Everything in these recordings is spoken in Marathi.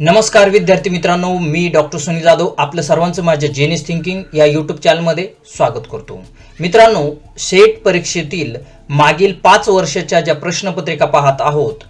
नमस्कार विद्यार्थी मित्रांनो. मी डॉक्टर सुनील जाधव. आपलं सर्वांचं माझ्या जेनिस थिंकिंग या यूट्यूब चॅनलमध्ये स्वागत करतो. मित्रांनो सेट परीक्षेतील मागील पाच वर्षाच्या ज्या प्रश्नपत्रिका पाहत आहोत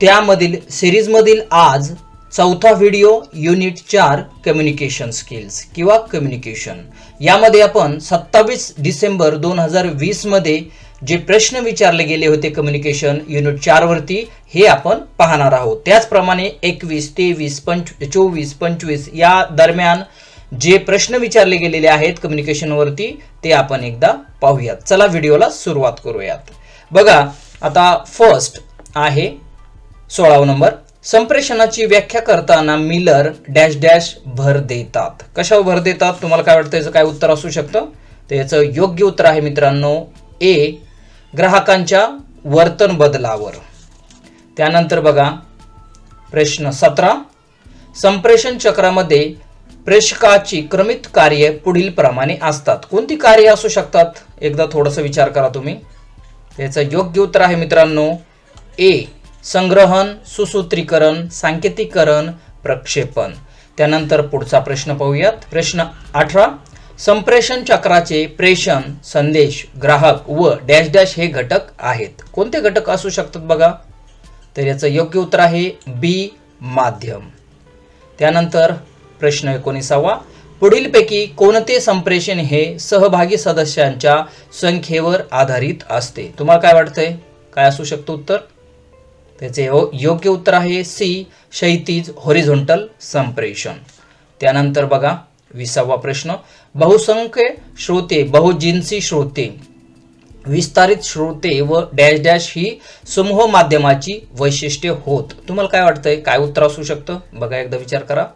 त्यामधील सिरीजमधील आज चौथा व्हिडिओ युनिट चार कम्युनिकेशन स्किल्स किंवा कम्युनिकेशन यामध्ये आपण सत्तावीस डिसेंबर दोन हजार वीसमध्ये जे प्रश्न विचारले गेले होते कम्युनिकेशन युनिट चारवरती हे आपण पाहणार आहोत. त्याचप्रमाणे एकवीस तेवीस पंच चोवीस पंचवीस या दरम्यान जे प्रश्न विचारले गेलेले आहेत कम्युनिकेशनवरती ते आपण एकदा पाहूयात. चला व्हिडिओला सुरुवात करूयात. बघा आता फर्स्ट आहे सोळावा नंबर. संप्रेषणाची व्याख्या करताना मिलर डॅश डॅश भर देतात. कशावर भर देतात? तुम्हाला काय वाटतं? याचं काय उत्तर असू शकतं? तर याचं योग्य उत्तर आहे मित्रांनो ए ग्राहकांच्या वर्तन बदलावर. त्यानंतर बघा प्रश्न सतरा. संप्रेषण चक्रामध्ये प्रेषकाची क्रमित कार्ये पुढील प्रमाणे असतात. कोणती कार्य असू शकतात? एकदा थोडंसं विचार करा तुम्ही. त्याचं योग्य उत्तर आहे मित्रांनो ए संग्रहण सुसूत्रीकरण सांकेतिकरण प्रक्षेपण. त्यानंतर पुढचा प्रश्न पाहूयात. प्रश्न अठरा संप्रेषण चक्राचे प्रेषण संदेश ग्राहक व डॅश डॅश हे घटक आहेत. कोणते घटक असू शकतात बघा? तर याचं योग्य उत्तर आहे बी माध्यम. त्यानंतर प्रश्न एकोणीसावा. पुढीलपैकी कोणते संप्रेषण हे सहभागी सदस्यांच्या संख्येवर आधारित असते? तुम्हाला काय वाटतंय? काय असू शकतं उत्तर? त्याचे यो- योग्य उत्तर आहे सी क्षैतिज हॉरिझोंटल संप्रेषण. त्यानंतर बघा विसावा प्रश्न. बहुसंख्य श्रोते बहुजिन्सी श्रोते. विस्तारित श्रोते व डॅश डॅश ही समूह माध्यमाची वैशिष्ट्ये होत. तुम्हाला काय वाटतंय? काय उत्तर असू शकतं? बघा एकदा विचार करा.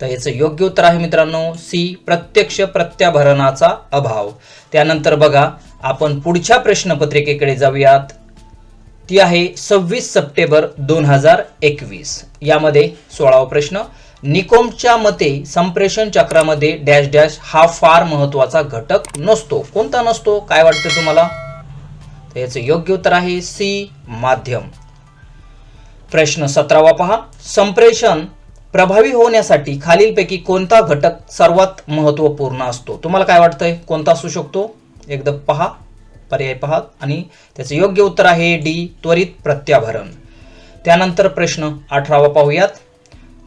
तर याचं योग्य उत्तर आहे मित्रांनो सी प्रत्यक्ष प्रत्याभरणाचा अभाव. त्यानंतर बघा आपण पुढच्या प्रश्नपत्रिकेकडे जाऊयात. ती आहे सव्वीस सप्टेंबर दोन हजार एकवीस. यामध्ये सोळावा प्रश्न निकोमच्या मते संप्रेषण चक्रामध्ये डॅश डॅश हा फार महत्त्वाचा घटक नसतो. कोणता नसतो? काय वाटतं तुम्हाला? तर याचं योग्य उत्तर आहे सी माध्यम. प्रश्न सतरावा पहा. संप्रेषण प्रभावी होण्यासाठी खालीलपैकी कोणता घटक सर्वात महत्त्वपूर्ण असतो? तुम्हाला काय वाटतंय? कोणता असू शकतो? एकदा पहा. पर्याय पहा. आणि त्याचं योग्य उत्तर आहे डी त्वरित प्रत्याभरण. त्यानंतर प्रश्न अठरावा पाहूयात.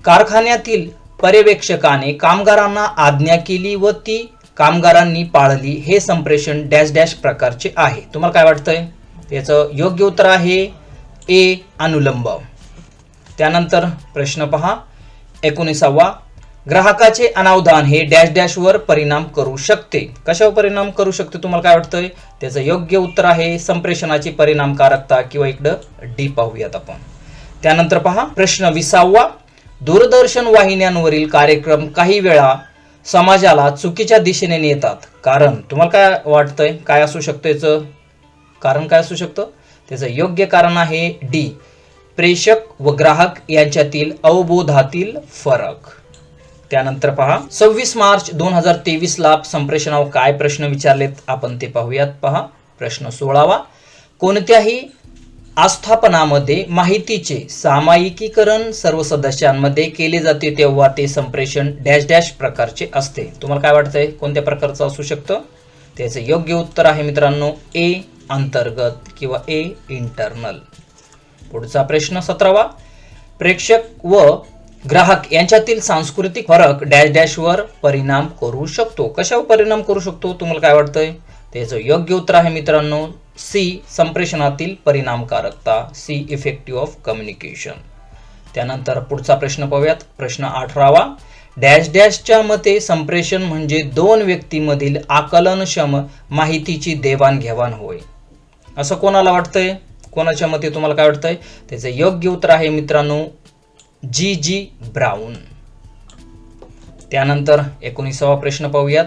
कारखान्यातील पर्यवेक्षकाने कामगारांना आज्ञा केली व ती कामगारांनी पाळली. हे संप्रेषण डॅश डॅश प्रकारचे आहे. तुम्हाला काय वाटतंय? याचं योग्य उत्तर आहे ए अनुलंब. त्यानंतर प्रश्न पहा. एकोणीसावा ग्राहकाचे अनावधान हे डॅश डॅशवर परिणाम करू शकते. कशावर परिणाम करू शकते? तुम्हाला काय वाटतंय? त्याचं योग्य उत्तर आहे संप्रेषणाची परिणामकारकता. किंवा इकडं डी पाहूयात आपण. त्यानंतर पहा. प्रश्न विसावा दूरदर्शन वाहिन्यांवरील कार्यक्रम काही वेळा समाजाला चुकीच्या दिशेने नेतात. कारण तुम्हाला काय वाटतंय? काय असू शकतं याचं? कारण काय असू शकतं? त्याचं योग्य कारण आहे डी. प्रेषक व ग्राहक यांच्यातील अवबोधातील फरक. त्यानंतर पहा. सव्वीस मार्च दोन हजार तेवीसला संप्रेषणावर काय प्रश्न विचारलेत? आपण ते पाहूयात. पहा. प्रश्न सोळावा. कोणत्याही आस्थापनामध्ये माहितीचे सामायिकीकरण सर्व सदस्यांमध्ये केले जाते तेव्हा ते संप्रेषण डॅश डॅश प्रकारचे असते. तुम्हाला काय वाटतंय? कोणत्या प्रकारचं असू शकतं? त्याचं योग्य उत्तर आहे मित्रांनो ए अंतर्गत किंवा ए इंटरनल. पुढचा प्रश्न सतरावा. प्रेक्षक व ग्राहक यांच्यातील सांस्कृतिक फरक डॅश डॅशवर परिणाम करू शकतो. कशावर परिणाम करू शकतो? तुम्हाला काय वाटतंय? त्याचं योग्य उत्तर आहे मित्रांनो सी संप्रेषणातील परिणामकारकता सी इफेक्टिव्ह ऑफ कम्युनिकेशन त्यानंतर पुढचा प्रश्न पाहूयात. प्रश्न अठरावा. डॅश डॅशच्या मते संप्रेषण म्हणजे दोन व्यक्तीमधील आकलनक्षम माहितीची देवाणघेवाण होय. असं कोणाला वाटतंय? कोणाच्या मते तुम्हाला काय वाटतंय? त्याचं योग्य उत्तर आहे मित्रांनो जी जी ब्राऊन. त्यानंतर एकोणीसावा प्रश्न पाहूयात.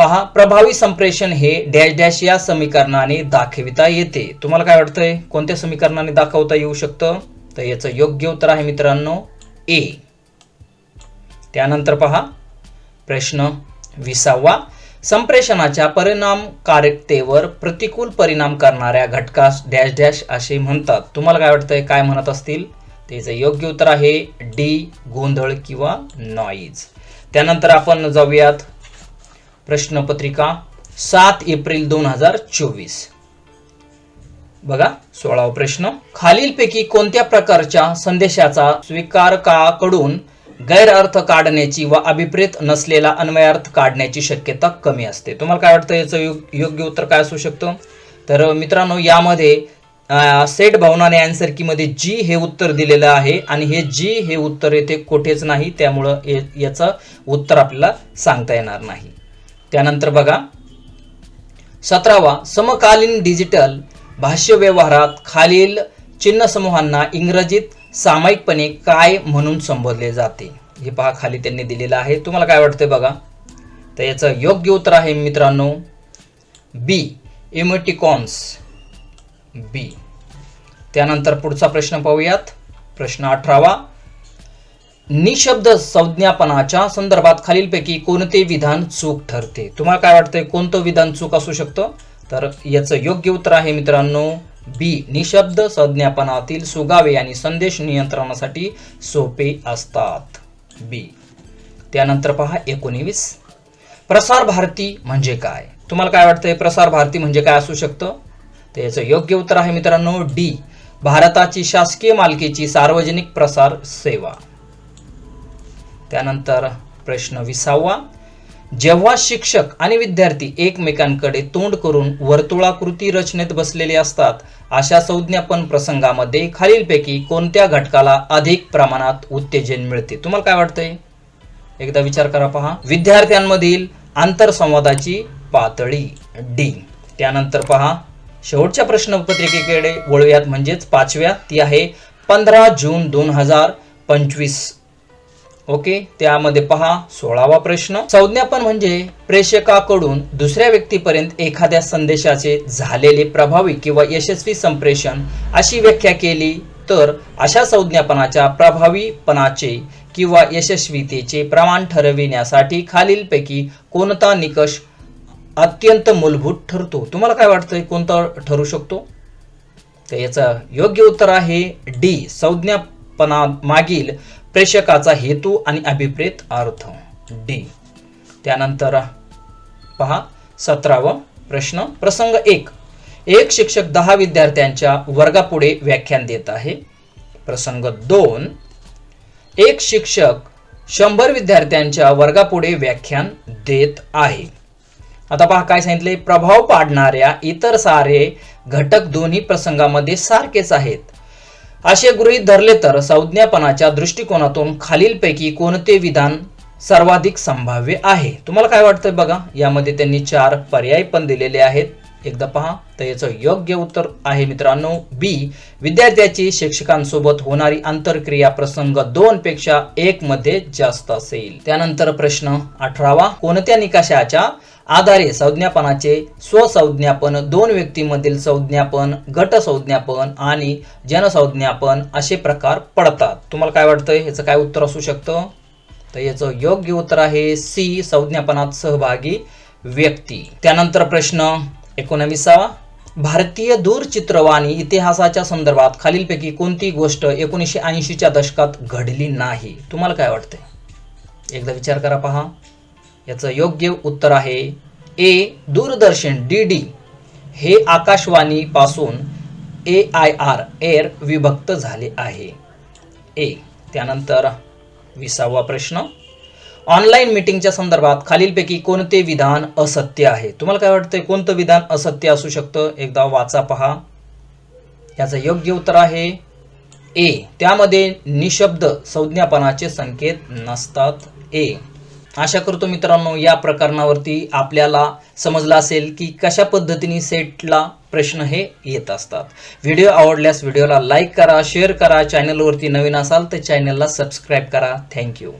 पहा प्रभावी संप्रेषण हे डॅश डॅश या समीकरणाने दाखविता येते. तुम्हाला काय वाटतंय? कोणत्या समीकरणाने दाखवता येऊ शकतं? तर याचं योग्य उत्तर आहे मित्रांनो ए. त्यानंतर पहा प्रश्न विसावा. संप्रेषणाच्या परिणामकारकतेवर प्रतिकूल परिणाम करणाऱ्या घटकास डॅश डॅश असे म्हणतात. तुम्हाला काय वाटतंय? काय म्हणत असतील? त्याचं योग्य उत्तर आहे डी गोंधळ किंवा नॉईज त्यानंतर आपण जाऊयात. प्रश्नपत्रिका सात एप्रिल दोन हजार चोवीस. बघा सोळावा प्रश्न. खालीलपैकी कोणत्या प्रकारच्या संदेशाचा स्वीकारकाकडून गैरअर्थ काढण्याची व अभिप्रेत नसलेला अन्वयार्थ काढण्याची शक्यता कमी असते? तुम्हाला काय वाटतं? याचं योग्य उत्तर काय असू शकतं? तर मित्रांनो यामध्ये सेट भावनाने अँसर की मध्ये जी हे उत्तर दिलेलं आहे आणि हे जी हे उत्तर येथे कुठेच नाही त्यामुळं याचं उत्तर आपल्याला सांगता येणार नाही. त्यानंतर बघा. सतरावा समकालीन डिजिटल भाष्य व्यवहारात खालील चिन्ह समूहांना इंग्रजीत सामायिकपणे काय म्हणून संबोधले जाते? हे पहा खाली त्यांनी दिलेलं आहे. तुम्हाला काय वाटतंय बघा? तर याचं योग्य उत्तर आहे मित्रांनो बी इमोटिकॉन्स बी त्यानंतर पुढचा प्रश्न पाहूयात. प्रश्न अठरावा निशब्द संज्ञापनाच्या संदर्भात खालीलपैकी कोणते विधान चूक ठरते? तुम्हाला काय वाटतंय कोणतं विधान चूक असू शकतं? तर याचं योग्य उत्तर आहे मित्रांनो बी निशब्द संज्ञापनातील सुगावे आणि संदेश नियंत्रणासाठी सोपे असतात. बी त्यानंतर पहा एकोणीस. प्रसार भारती म्हणजे काय? तुम्हाला काय वाटतंय प्रसार भारती म्हणजे काय असू शकतं? तर याचं योग्य उत्तर आहे मित्रांनो डी भारताची शासकीय मालकीची सार्वजनिक प्रसार सेवा. त्यानंतर प्रश्न विसावा. जेव्हा शिक्षक आणि विद्यार्थी एकमेकांकडे तोंड करून वर्तुळाकृती रचनेत बसलेले असतात अशा संज्ञापन प्रसंगामध्ये खालीलपैकी कोणत्या घटकाला अधिक प्रमाणात उत्तेजन मिळते? तुम्हाला काय वाटतंय? एकदा विचार करा पहा. विद्यार्थ्यांमधील आंतरसंवादाची पातळी डी त्यानंतर पहा. शेवटच्या प्रश्नपत्रिकेकडे वळूयात म्हणजेच पाचव्या. ती आहे पंधरा जून दोन हजार पंचवीस. ओके? त्यामध्ये पहा सोळावा प्रश्न. संज्ञापन म्हणजे प्रेक्षकाकडून दुसऱ्या व्यक्तीपर्यंत एखाद्या संदेशाचे झालेले प्रभावी किंवा यशस्वी संप्रेषण अशी व्याख्या केली तर अशा संज्ञापनाच्या प्रभावीपणाचे किंवा यशस्वीतेचे प्रमाण ठरविण्यासाठी खालीलपैकी कोणता निकष अत्यंत मूलभूत ठरतो? तुम्हाला काय वाटतंय? कोणता ठरू शकतो? तर याचं योग्य उत्तर आहे डी. संज्ञा संज्ञापना मागील प्रेषकाचा हेतू आणि अभिप्रेत अर्थ. डी. त्यानंतर पहा सतरावा प्रश्न. प्रसंग एक. एक शिक्षक दहा विद्यार्थ्यांच्या वर्गापुढे व्याख्यान देत आहे. प्रसंग दोन. एक शिक्षक शंभर विद्यार्थ्यांच्या वर्गापुढे व्याख्यान देत आहे. आता पहा काय सांगितले प्रभाव पाडणाऱ्या इतर सारे घटक दोन्ही प्रसंगामध्ये सारखेच आहेत. असे गृहीत धरले तर संज्ञापनाच्या दृष्टिकोनातून खालीलपैकी कोणते विधान सर्वाधिक संभाव्य आहे? तुम्हाला काय वाटतं बघा? यामध्ये त्यांनी चार पर्याय पण दिलेले आहेत. एकदा पहा तर याचं योग्य उत्तर आहे मित्रांनो बी विद्यार्थ्याची शिक्षकांसोबत होणारी आंतरक्रिया प्रसंग दोन पेक्षा एक मध्ये जास्त असेल. त्यानंतर प्रश्न अठरावा कोणत्या निकषाच्या आधारे संज्ञापनाचे स्वसंज्ञापन दोन व्यक्तीमधील संज्ञापन गट संज्ञापन आणि जनसंज्ञापन असे प्रकार पडतात. तुम्हाला काय वाटतंय? याचं काय उत्तर असू शकतं? तर याचं योग्य उत्तर आहे सी संज्ञापनात सहभागी व्यक्ती. त्यानंतर प्रश्न एकोणविसावा भारतीय दूरचित्रवाणी इतिहासाच्या संदर्भात खालीलपैकी कोणती गोष्ट एकोणीसशे ऐंशीच्या दशकात घडली नाही? तुम्हाला काय वाटतंय? एकदा विचार करा पहा. याचं योग्य उत्तर आहे ए दूरदर्शन डी डी हे आकाशवाणीपासून ए आय आर एअर विभक्त झाले आहे. ए त्यानंतर विसावा प्रश्न. ऑनलाईन मीटिंगच्या संदर्भात खालीलपैकी कोणते विधान असत्य आहे? तुम्हाला काय वाटतंय कोणतं विधान असत्य असू शकतं? एकदा वाचा पहा. याचं योग्य उत्तर आहे ए. त्यामध्ये निशब्द संज्ञापनाचे संकेत नसतात. ए. आशा करतो मित्रांनो या प्रकरणावरती आपल्याला समजलं असेल की कशा पद्धतीने सेटला प्रश्न हे येत असतात. व्हिडिओ आवडल्यास व्हिडिओला लाईक करा शेअर करा चॅनलवरती नवीन असाल तर चॅनलला सबस्क्राईब करा. थँक्यू.